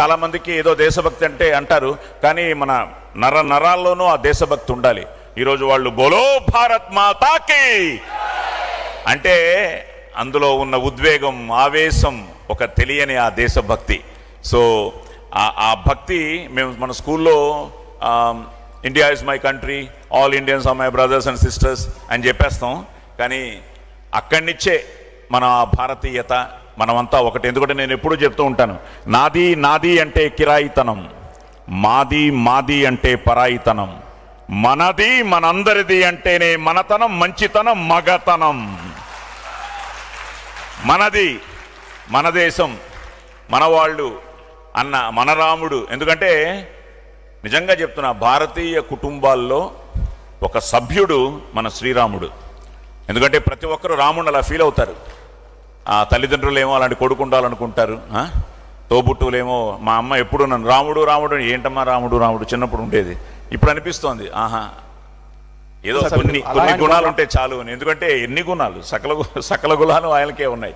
చాలా మందికి ఏదో దేశభక్తి అంటే అంటారు కానీ మన నర నరాల్లోనూ ఆ దేశభక్తి ఉండాలి. ఈరోజు వాళ్ళు బోలో భారత్ మాతాకి! అంటే అందులో ఉన్న ఉద్వేగం ఆవేశం ఒక తెలియని ఆ దేశభక్తి. సో ఆ- భక్తి మేము మన స్కూల్లో India is my country all Indians are my brothers and sisters అని చెప్పేస్తాం. కానీ అక్కడి నుంచే మన భారతీయత మనమంతా ఒకటి. ఎందుకంటే నేను ఎప్పుడూ చెప్తూ ఉంటాను నాది నాది అంటే కిరాయితనం మాది మాది అంటే పరాయితనం మనది మనందరిది అంటేనే మనతనం మంచితనం మగతనం. మనది మన దేశం మనవాళ్ళు అన్న మన రాముడు. ఎందుకంటే నిజంగా చెప్తున్నా భారతీయ కుటుంబాల్లో ఒక సభ్యుడు మన శ్రీరాముడు. ఎందుకంటే ప్రతి ఒక్కరు రాముడు అలా ఫీల్ అవుతారు. ఆ తల్లిదండ్రులు ఏమో అలాంటి కొడుకు ఉండాలనుకుంటారు ఆ? తోబుట్టువులేమో మా అమ్మ ఎప్పుడు నన్ను రాముడు రాముడు ఏంటమ్మా రాముడు రాముడు చిన్నప్పుడు ఉండేది. ఇప్పుడు అనిపిస్తోంది ఆహా ఏదో కొన్ని కొన్ని గుణాలు ఉంటే చాలు అని. ఎందుకంటే ఎన్ని గుణాలు సకల సకల గుణాలు ఆయనకే ఉన్నాయి.